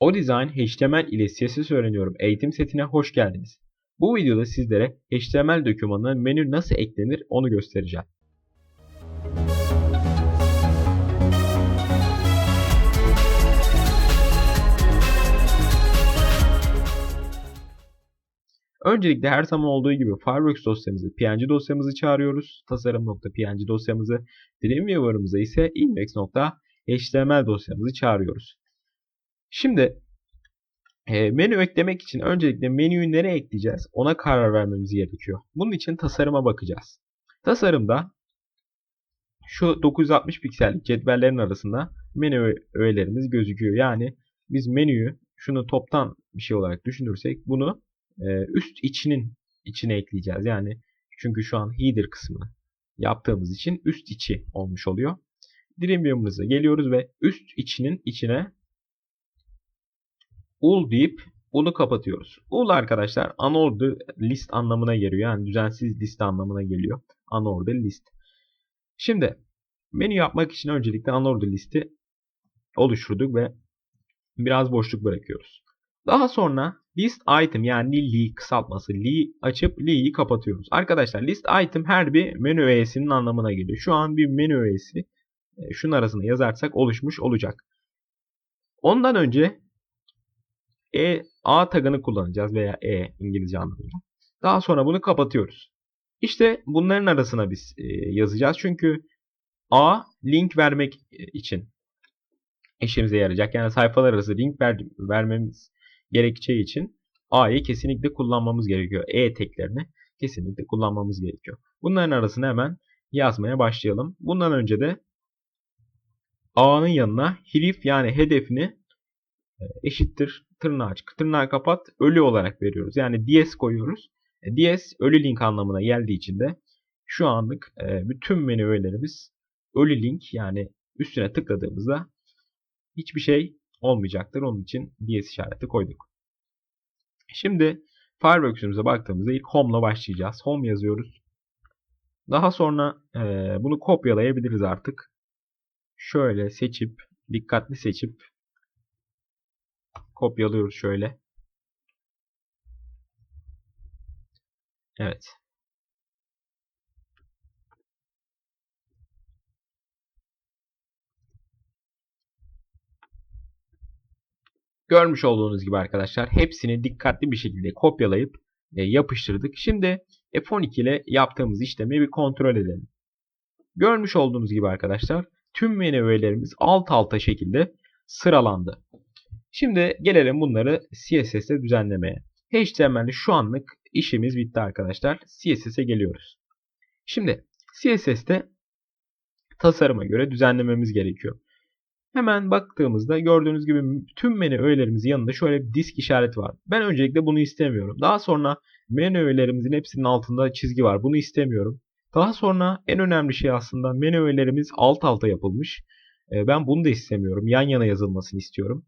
O Design HTML ile CSS öğreniyorum eğitim setine hoş geldiniz. Bu videoda sizlere HTML dokümanına menü nasıl eklenir onu göstereceğim. Öncelikle her zaman olduğu gibi Fireworks dosyamızı, PNG dosyamızı çağırıyoruz. Tasarım.png dosyamızı, Dreamweaver'ımıza ise index.html dosyamızı çağırıyoruz. Şimdi e, menü eklemek için öncelikle menüyü nereye ekleyeceğiz ona karar vermemiz gerekiyor. Bunun için tasarıma bakacağız. Tasarımda şu 960 piksellik cetvellerin arasında menü öğelerimiz gözüküyor. Yani biz menüyü şunu toptan bir şey olarak düşünürsek bunu e, üst içinin içine ekleyeceğiz. Yani çünkü şu an header kısmını yaptığımız için üst içi olmuş oluyor. Dreamweaver'ımıza geliyoruz ve üst içinin içine ul deyip bunu kapatıyoruz. Ul arkadaşlar unordered list anlamına geliyor. Yani düzensiz liste anlamına geliyor. Unordered list. Şimdi menü yapmak için öncelikle unordered listi oluşturduk ve biraz boşluk bırakıyoruz. Daha sonra list item yani li kısaltması li açıp li'yi kapatıyoruz. Arkadaşlar list item her bir menü öğesinin anlamına geliyor. Şu an bir menü öğesi e, şunun arasında yazarsak oluşmuş olacak. Ondan önce e, A tagını kullanacağız veya E İngilizce anlamında. Daha sonra bunu kapatıyoruz. İşte bunların arasına biz e, yazacağız. Çünkü A link vermek e, için işimize yarayacak. Yani sayfalar arası link ver, vermemiz gerekeceği için A'yı kesinlikle kullanmamız gerekiyor. E teklerini kesinlikle kullanmamız gerekiyor. Bunların arasına hemen yazmaya başlayalım. Bundan önce de A'nın yanına href yani hedefini e, eşittir tırnağı aç, tırnağı kapat, ölü olarak veriyoruz. Yani DS koyuyoruz. E, DS ölü link anlamına geldiği için de şu anlık e, bütün menü öğelerimiz ölü link yani üstüne tıkladığımızda hiçbir şey olmayacaktır. Onun için DS işareti koyduk. Şimdi Fireworks'ümüze baktığımızda ilk Home ile başlayacağız. Home yazıyoruz. Daha sonra e, bunu kopyalayabiliriz artık. Şöyle seçip, dikkatli seçip kopyalıyoruz şöyle. Evet. Görmüş olduğunuz gibi arkadaşlar hepsini dikkatli bir şekilde kopyalayıp e, yapıştırdık. Şimdi F12 ile yaptığımız işlemi bir kontrol edelim. Görmüş olduğunuz gibi arkadaşlar tüm menü öğelerimiz alt alta şekilde sıralandı. Şimdi gelelim bunları CSS'e düzenlemeye. HTML'de şu anlık işimiz bitti arkadaşlar. CSS'e geliyoruz. Şimdi CSS'te tasarıma göre düzenlememiz gerekiyor. Hemen baktığımızda gördüğünüz gibi tüm menü öğelerimizin yanında şöyle bir disk işareti var. Ben öncelikle bunu istemiyorum. Daha sonra menü öğelerimizin hepsinin altında çizgi var. Bunu istemiyorum. Daha sonra en önemli şey aslında menü öğelerimiz alt alta yapılmış. Ee, ben bunu da istemiyorum. Yan yana yazılmasını istiyorum.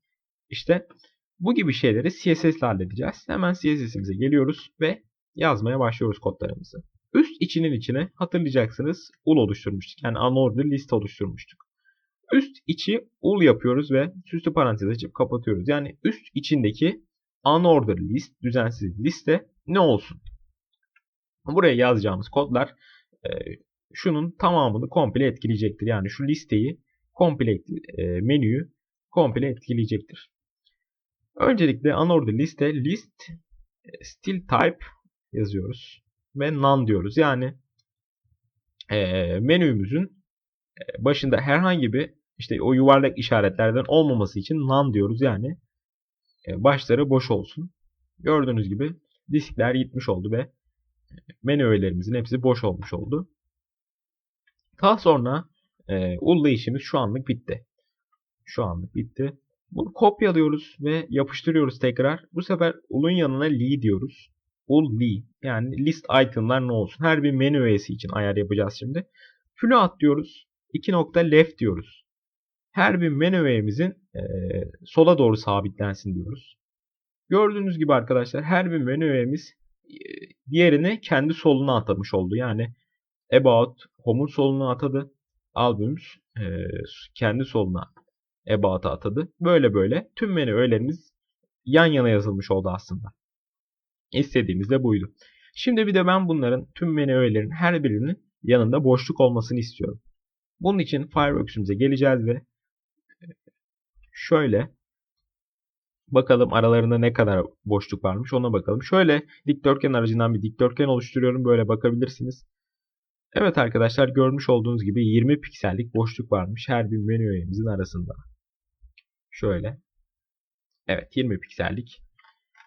İşte bu gibi şeyleri CSS ile halledeceğiz. Hemen CSS'imize geliyoruz ve yazmaya başlıyoruz kodlarımızı. Üst içinin içine hatırlayacaksınız ul oluşturmuştuk. Yani unordered list oluşturmuştuk. Üst içi ul yapıyoruz ve süslü parantez açıp kapatıyoruz. Yani üst içindeki unordered list, düzensiz liste ne olsun? Buraya yazacağımız kodlar e, şunun tamamını komple etkileyecektir. Yani şu listeyi komple e, menüyü komple etkileyecektir. Öncelikle unordered liste list e, still type yazıyoruz ve none diyoruz. Yani e, menümüzün e, başında herhangi bir işte o yuvarlak işaretlerden olmaması için none diyoruz. Yani e, başları boş olsun. Gördüğünüz gibi diskler gitmiş oldu ve e, menü öğelerimizin hepsi boş olmuş oldu. Daha sonra e, UL'la işimiz şu anlık bitti. Şu anlık bitti. Bunu kopyalıyoruz ve yapıştırıyoruz tekrar. Bu sefer ul'un yanına li diyoruz. Ul li yani list item'lar ne olsun. Her bir menü üyesi için ayar yapacağız şimdi. Float diyoruz. 2 nokta left diyoruz. Her bir menü üyemizin e, sola doğru sabitlensin diyoruz. Gördüğünüz gibi arkadaşlar her bir menü üyemiz e, diğerini kendi soluna atamış oldu. Yani about home'un soluna atadı. Albums e, kendi soluna About'a atadı. Böyle böyle tüm menü öğelerimiz yan yana yazılmış oldu aslında. İstediğimiz de buydu. Şimdi bir de ben bunların tüm menü öğelerinin her birinin yanında boşluk olmasını istiyorum. Bunun için Fireworks'ümüze geleceğiz ve şöyle bakalım aralarında ne kadar boşluk varmış ona bakalım. Şöyle dikdörtgen aracından bir dikdörtgen oluşturuyorum. Böyle bakabilirsiniz. Evet arkadaşlar görmüş olduğunuz gibi 20 piksellik boşluk varmış her bir menü öğemizin arasında. Şöyle. Evet 20 piksellik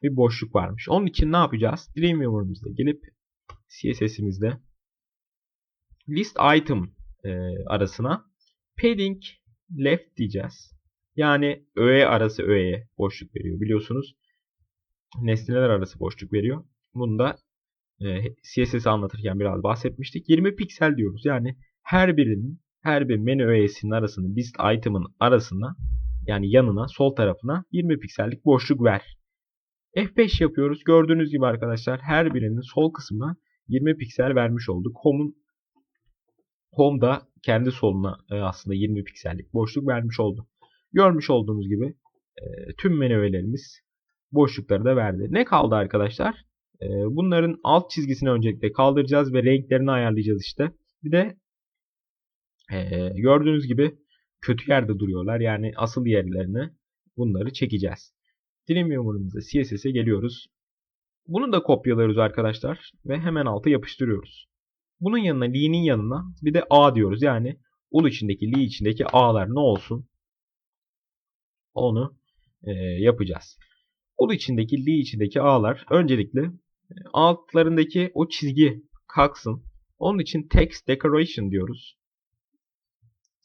bir boşluk varmış. Onun için ne yapacağız? Dreamweaver'ımızda gelip CSS'imizde list item e, arasına padding left diyeceğiz. Yani öğe arası öğeye boşluk veriyor. Biliyorsunuz nesneler arası boşluk veriyor. Bunu da e, CSS anlatırken biraz bahsetmiştik. 20 piksel diyoruz. Yani her birinin her bir menü öğesinin arasında list item'ın arasına yani yanına sol tarafına 20 piksellik boşluk ver. F5 yapıyoruz. Gördüğünüz gibi arkadaşlar her birinin sol kısmına 20 piksel vermiş olduk. Home'un Home da kendi soluna e, aslında 20 piksellik boşluk vermiş oldu. Görmüş olduğunuz gibi e, tüm menü öğelerimiz boşlukları da verdi. Ne kaldı arkadaşlar? E, bunların alt çizgisini öncelikle kaldıracağız ve renklerini ayarlayacağız işte. Bir de gördüğünüz gibi kötü yerde duruyorlar. Yani asıl yerlerine bunları çekeceğiz. Dreamweaver'ımıza CSS'e geliyoruz. Bunu da kopyalıyoruz arkadaşlar ve hemen altı yapıştırıyoruz. Bunun yanına li'nin yanına bir de a diyoruz. Yani ul içindeki li içindeki a'lar ne olsun? Onu e, yapacağız. Ul içindeki li içindeki a'lar öncelikle e, altlarındaki o çizgi kalksın. Onun için text decoration diyoruz.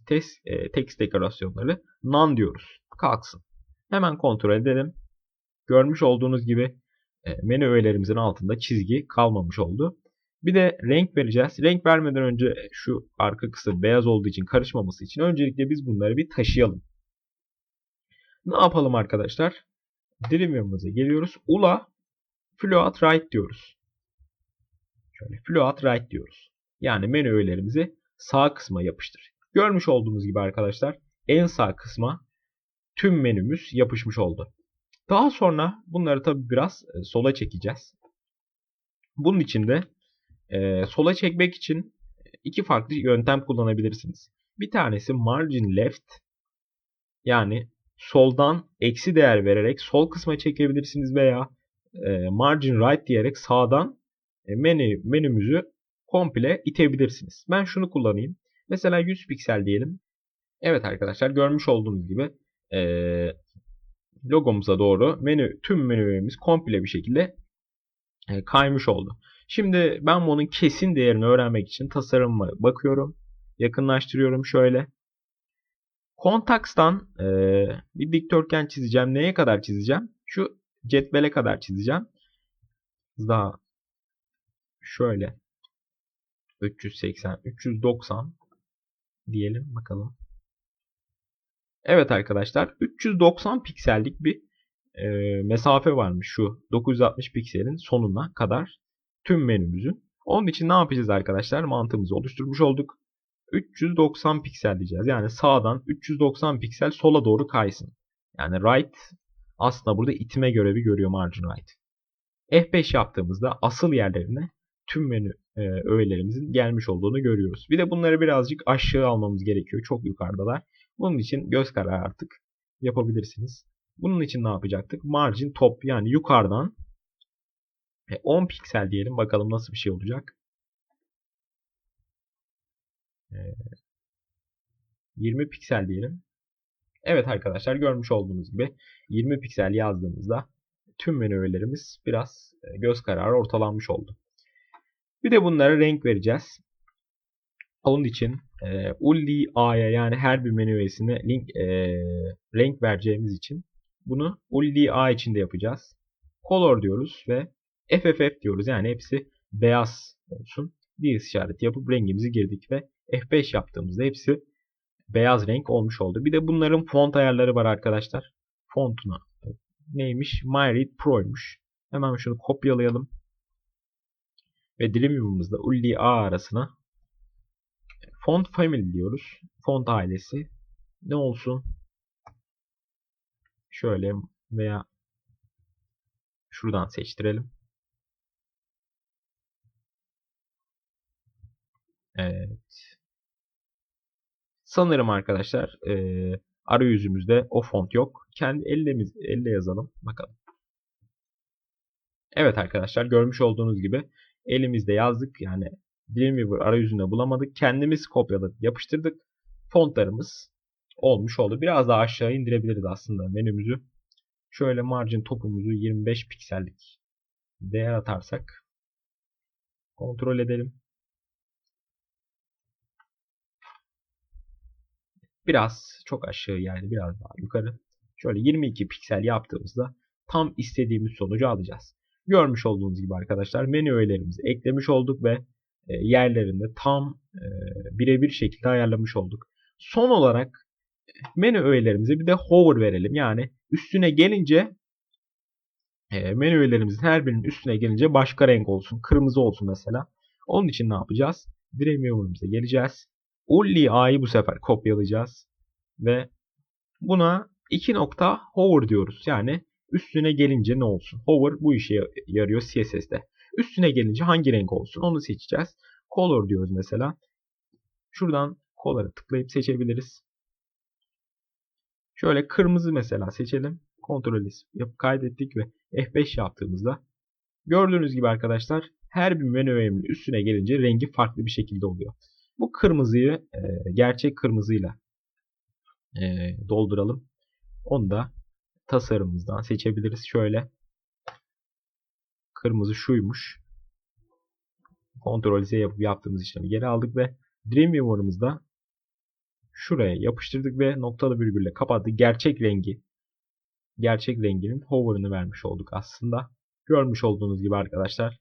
Text, e, text dekorasyonları none diyoruz. Kalksın. Hemen kontrol edelim. Görmüş olduğunuz gibi e, menü öğelerimizin altında çizgi kalmamış oldu. Bir de renk vereceğiz. Renk vermeden önce şu arka kısım beyaz olduğu için karışmaması için öncelikle biz bunları bir taşıyalım. Ne yapalım arkadaşlar? Dreamweaver'ımıza geliyoruz. Ula float right diyoruz. Şöyle float right diyoruz. Yani menü öğelerimizi sağ kısma yapıştır. Görmüş olduğumuz gibi arkadaşlar en sağ kısma tüm menümüz yapışmış oldu. Daha sonra bunları tabi biraz e, sola çekeceğiz. Bunun için de e, sola çekmek için iki farklı yöntem kullanabilirsiniz. Bir tanesi margin left yani soldan eksi değer vererek sol kısma çekebilirsiniz veya e, margin right diyerek sağdan e, menü menümüzü komple itebilirsiniz. Ben şunu kullanayım. Mesela 100 piksel diyelim. Evet arkadaşlar görmüş olduğunuz gibi e, logomuza doğru menü tüm menülerimiz komple bir şekilde e, kaymış oldu. Şimdi ben bunun kesin değerini öğrenmek için tasarıma bakıyorum. Yakınlaştırıyorum şöyle. Kontakstan e, bir dikdörtgen çizeceğim. Neye kadar çizeceğim? Şu cetvele kadar çizeceğim. Daha şöyle 380, 390 diyelim bakalım. Evet arkadaşlar 390 piksellik bir e, mesafe varmış şu 960 pikselin sonuna kadar tüm menümüzün. Onun için ne yapacağız arkadaşlar? Mantığımızı oluşturmuş olduk. 390 piksel diyeceğiz. Yani sağdan 390 piksel sola doğru kaysın. Yani right aslında burada itme görevi görüyor margin right. F5 yaptığımızda asıl yerlerine tüm menü e, öğelerimizin gelmiş olduğunu görüyoruz. Bir de bunları birazcık aşağı almamız gerekiyor. Çok yukarıdalar. Bunun için göz kararı artık yapabilirsiniz. Bunun için ne yapacaktık? Margin top yani yukarıdan 10 piksel diyelim. Bakalım nasıl bir şey olacak. 20 piksel diyelim. Evet arkadaşlar görmüş olduğunuz gibi 20 piksel yazdığımızda tüm menü biraz göz kararı ortalanmış oldu. Bir de bunlara renk vereceğiz. Onun için e, ulli a'ya yani her bir menü üyesine link e, renk vereceğimiz için bunu ulli a içinde yapacağız. Color diyoruz ve FFF diyoruz. Yani hepsi beyaz olsun. Bir işareti yapıp rengimizi girdik ve F5 yaptığımızda hepsi beyaz renk olmuş oldu. Bir de bunların font ayarları var arkadaşlar. Fontuna neymiş? MyRead Pro'ymuş. Hemen şunu kopyalayalım. Ve Dreamweaver'ımızda Ulli A arasına Font Family diyoruz. Font ailesi. Ne olsun? Şöyle veya şuradan seçtirelim. Evet. Sanırım arkadaşlar e, arayüzümüzde o font yok. Kendi ellemiz, elle yazalım. Bakalım. Evet arkadaşlar görmüş olduğunuz gibi elimizde yazdık. Yani Dreamweaver arayüzünde bulamadık. Kendimiz kopyaladık, yapıştırdık. Fontlarımız olmuş oldu. Biraz daha aşağı indirebiliriz aslında menümüzü. Şöyle margin topumuzu 25 piksellik değer atarsak kontrol edelim. Biraz çok aşağı yani biraz daha yukarı. Şöyle 22 piksel yaptığımızda tam istediğimiz sonucu alacağız. Görmüş olduğunuz gibi arkadaşlar menü öğelerimizi eklemiş olduk ve e, yerlerinde tam e, birebir şekilde ayarlamış olduk. Son olarak menü öğelerimize bir de hover verelim. Yani üstüne gelince e, menü öğelerimizin her birinin üstüne gelince başka renk olsun. Kırmızı olsun mesela. Onun için ne yapacağız? Dreamweaver'ımıza geleceğiz. Only A'yı bu sefer kopyalayacağız. Ve buna 2 nokta hover diyoruz. Yani üstüne gelince ne olsun? Hover bu işe yarıyor CSS'de. Üstüne gelince hangi renk olsun onu seçeceğiz. Color diyoruz mesela. Şuradan color'a tıklayıp seçebiliriz. Şöyle kırmızı mesela seçelim. Kontrol yapıp kaydettik ve F5 yaptığımızda gördüğünüz gibi arkadaşlar her bir menü öğenin üstüne gelince rengi farklı bir şekilde oluyor. Bu kırmızıyı e, gerçek kırmızıyla e, dolduralım. Onu da tasarımımızdan seçebiliriz. Şöyle kırmızı şuymuş. Ctrl Z yapıp yaptığımız işlemi geri aldık ve Dreamweaver'ımızda şuraya yapıştırdık ve noktalı virgülle kapattık. Gerçek rengi gerçek renginin hover'ını vermiş olduk aslında. Görmüş olduğunuz gibi arkadaşlar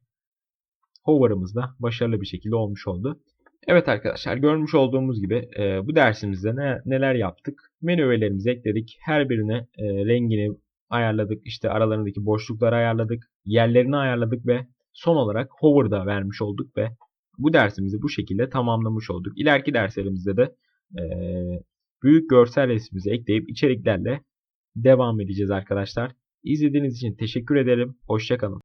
hover'ımız da başarılı bir şekilde olmuş oldu. Evet arkadaşlar görmüş olduğumuz gibi e, bu dersimizde ne, neler yaptık? Menü öğelerimizi ekledik. Her birine e, rengini ayarladık. İşte aralarındaki boşlukları ayarladık. Yerlerini ayarladık ve son olarak hover'da vermiş olduk ve bu dersimizi bu şekilde tamamlamış olduk. İleriki derslerimizde de e, büyük görsel resmimizi ekleyip içeriklerle devam edeceğiz arkadaşlar. İzlediğiniz için teşekkür ederim. Hoşçakalın.